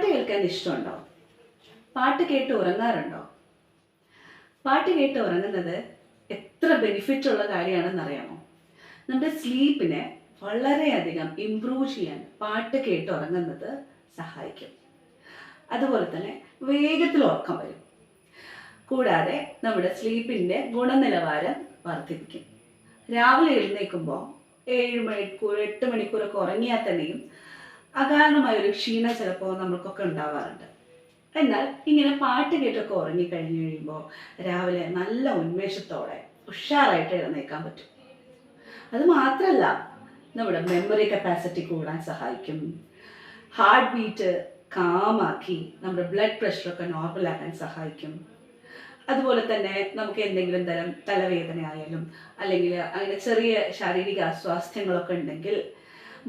പാട്ട് കേൾക്കാൻ ഇഷ്ടമുണ്ടോ? പാട്ട് കേട്ട് ഉറങ്ങാറുണ്ടോ? പാട്ട് കേട്ട് ഉറങ്ങുന്നത് എത്ര ബെനിഫിറ്റ് ഉള്ള കാര്യമാണെന്ന് അറിയാമോ? നമ്മുടെ സ്ലീപ്പിനെ വളരെയധികം ഇമ്പ്രൂവ് ചെയ്യാൻ പാട്ട് കേട്ട് ഉറങ്ങുന്നത് സഹായിക്കും. അതുപോലെ തന്നെ വേഗത്തിൽ ഉറക്കം വരും. കൂടാതെ നമ്മുടെ സ്ലീപ്പിന്റെ ഗുണനിലവാരം വർദ്ധിപ്പിക്കും. രാവിലെ എഴുന്നേൽക്കുമ്പോൾ ഏഴ് മണിക്കൂർ എട്ട് മണിക്കൂറൊക്കെ ഉറങ്ങിയാൽ തന്നെയും അകാരണമായ ഒരു ക്ഷീണം ചിലപ്പോൾ നമ്മൾക്കൊക്കെ ഉണ്ടാവാറുണ്ട്. എന്നാൽ ഇങ്ങനെ പാട്ട് കേട്ടൊക്കെ ഉറങ്ങിക്കഴിഞ്ഞ് കഴിയുമ്പോൾ രാവിലെ നല്ല ഉന്മേഷത്തോടെ ഉഷാറായിട്ട് എഴുന്നേക്കാൻ പറ്റും. അത് മാത്രമല്ല നമ്മുടെ മെമ്മറി കപ്പാസിറ്റി കൂടാൻ സഹായിക്കും. ഹാർട്ട് ബീറ്റ് കാമാക്കി നമ്മുടെ ബ്ലഡ് പ്രഷറൊക്കെ നോർമലാക്കാൻ സഹായിക്കും. അതുപോലെ തന്നെ നമുക്ക് എന്തെങ്കിലും തരം തലവേദന ആയാലും അല്ലെങ്കിൽ അങ്ങനെ ചെറിയ ശാരീരിക അസ്വാസ്ഥ്യങ്ങളൊക്കെ ഉണ്ടെങ്കിൽ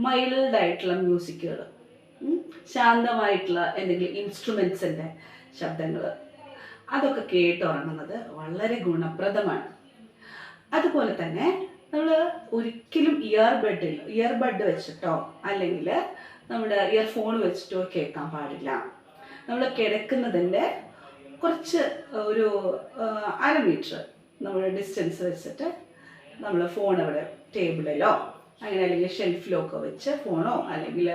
മൈൽഡ് ആയിട്ടുള്ള മ്യൂസിക്കുകൾ ശാന്തമായിട്ടുള്ള എന്തെങ്കിലും ഇൻസ്ട്രുമെൻസിന്റെ ശബ്ദങ്ങൾ അതൊക്കെ കേട്ടുറങ്ങുന്നത് വളരെ ഗുണപ്രദമാണ്. അതുപോലെ തന്നെ നമ്മൾ ഒരിക്കലും ഇയർബഡ് ഇയർബഡ് ഇയർ വെച്ചിട്ടോ അല്ലെങ്കിൽ നമ്മുടെ ഇയർഫോൺ വെച്ചിട്ടോ കേൾക്കാൻ പാടില്ല. നമ്മൾ കിടക്കുന്നതിന്റെ കുറച്ച് ഒരു അര മീറ്റർ നമ്മൾ ഡിസ്റ്റൻസ് വെച്ചിട്ട് നമ്മൾ ഫോൺ അവിടെ ടേബിളിലോ അങ്ങനെ അല്ലെങ്കിൽ ഷെൽഫിലോ ഒക്കെ വെച്ച് ഫോണോ അല്ലെങ്കിൽ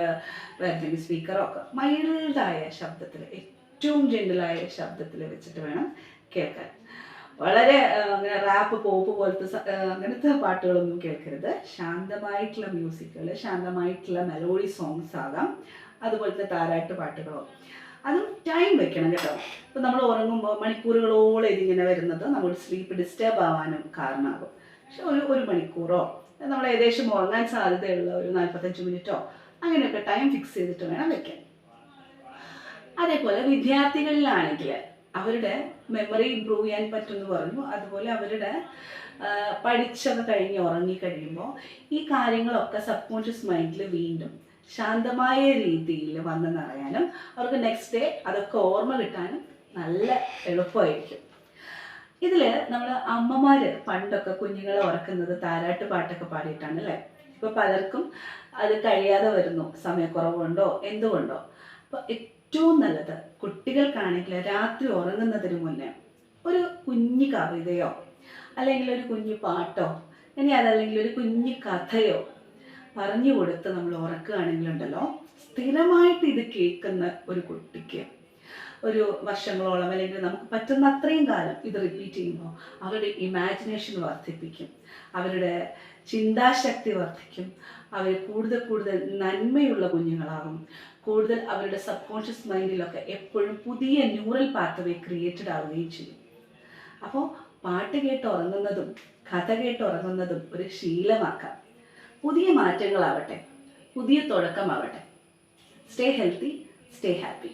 വേറെ സ്പീക്കറോ ഒക്കെ മൈൽഡായ ശബ്ദത്തിൽ ഏറ്റവും ജെന്റലായ ശബ്ദത്തിൽ വെച്ചിട്ട് വേണം കേൾക്കാൻ. വളരെ അങ്ങനെ റാപ്പ് പോപ്പ് പോലത്തെ അങ്ങനത്തെ പാട്ടുകളൊന്നും കേൾക്കരുത്. ശാന്തമായിട്ടുള്ള മ്യൂസിക്കുകൾ ശാന്തമായിട്ടുള്ള മെലോഡി സോങ്സ് ആകാം. അതുപോലത്തെ താരാട്ട് പാട്ടുകളോ. അതും ടൈം വെക്കണം കേട്ടോ. ഇപ്പം നമ്മൾ ഉറങ്ങുമ്പോൾ മണിക്കൂറുകളോളം ഇതിങ്ങനെ വരുന്നത് നമ്മൾ സ്ലീപ്പ് ഡിസ്റ്റേബ് ആവാനും കാരണമാകും. പക്ഷെ ഒരു ഒരു മണിക്കൂറോ നമ്മൾ ഏകദേശം ഉറങ്ങാൻ സാധ്യതയുള്ള ഒരു നാൽപ്പത്തഞ്ച് മിനിറ്റോ അങ്ങനെയൊക്കെ ടൈം ഫിക്സ് ചെയ്തിട്ട് വേണം വെക്കാൻ. അതേപോലെ വിദ്യാർത്ഥികളിലാണെങ്കിൽ അവരുടെ മെമ്മറി ഇമ്പ്രൂവ് ചെയ്യാൻ പറ്റുമെന്ന് പറഞ്ഞു. അതുപോലെ അവരുടെ പഠിച്ചത് കഴിഞ്ഞ് ഉറങ്ങി കഴിയുമ്പോൾ ഈ കാര്യങ്ങളൊക്കെ സബ് കോൺഷ്യസ് മൈൻഡിൽ വീണ്ടും ശാന്തമായ രീതിയിൽ വന്നെന്നറിയാനും നിറയാനും അവർക്ക് നെക്സ്റ്റ് ഡേ അതൊക്കെ ഓർമ്മ കിട്ടാനും നല്ല എളുപ്പമായിരിക്കും. ഇതിൽ നമ്മൾ അമ്മമാര് പണ്ടൊക്കെ കുഞ്ഞുങ്ങളെ ഉറക്കുന്നത് താരാട്ട് പാട്ടൊക്കെ പാടിയിട്ടാണ് അല്ലേ? ഇപ്പൊ പലർക്കും അത് കഴിയാതെ വരുന്നു. സമയക്കുറവുണ്ടോ എന്തുകൊണ്ടോ. അപ്പൊ ഏറ്റവും നല്ലത് കുട്ടികൾക്കാണെങ്കിൽ രാത്രി ഉറങ്ങുന്നതിന് മുന്നേ ഒരു കുഞ്ഞു കവിതയോ അല്ലെങ്കിൽ ഒരു കുഞ്ഞു പാട്ടോ ഇനി അതല്ലെങ്കിൽ ഒരു കുഞ്ഞു കഥയോ പറഞ്ഞു കൊടുത്ത് നമ്മൾ ഉറക്കുകയാണെങ്കിലുണ്ടല്ലോ സ്ഥിരമായിട്ട് ഇത് കേൾക്കുന്ന ഒരു കുട്ടിക്ക് ഒരു വർഷങ്ങളോളം അല്ലെങ്കിൽ നമുക്ക് പറ്റുന്ന അത്രയും കാലം ഇത് റിപ്പീറ്റ് ചെയ്യുമ്പോൾ അവരുടെ ഇമാജിനേഷൻ വർദ്ധിപ്പിക്കും. അവരുടെ ചിന്താശക്തി വർദ്ധിക്കും. അവർ കൂടുതൽ കൂടുതൽ നന്മയുള്ള കുഞ്ഞുങ്ങളാകും. കൂടുതൽ അവരുടെ സബ് കോൺഷ്യസ് മൈൻഡിലൊക്കെ എപ്പോഴും പുതിയ ന്യൂറൽ പാത്വേ ക്രിയേറ്റഡ് ആവുകയും ചെയ്യും. അപ്പോൾ പാട്ട് കേട്ട് ഉറങ്ങുന്നതും കഥ കേട്ട് ഉറങ്ങുന്നതും ഒരു ശീലമാക്കാം. പുതിയ മാറ്റങ്ങളാവട്ടെ പുതിയ തുടക്കമാവട്ടെ. Stay healthy stay happy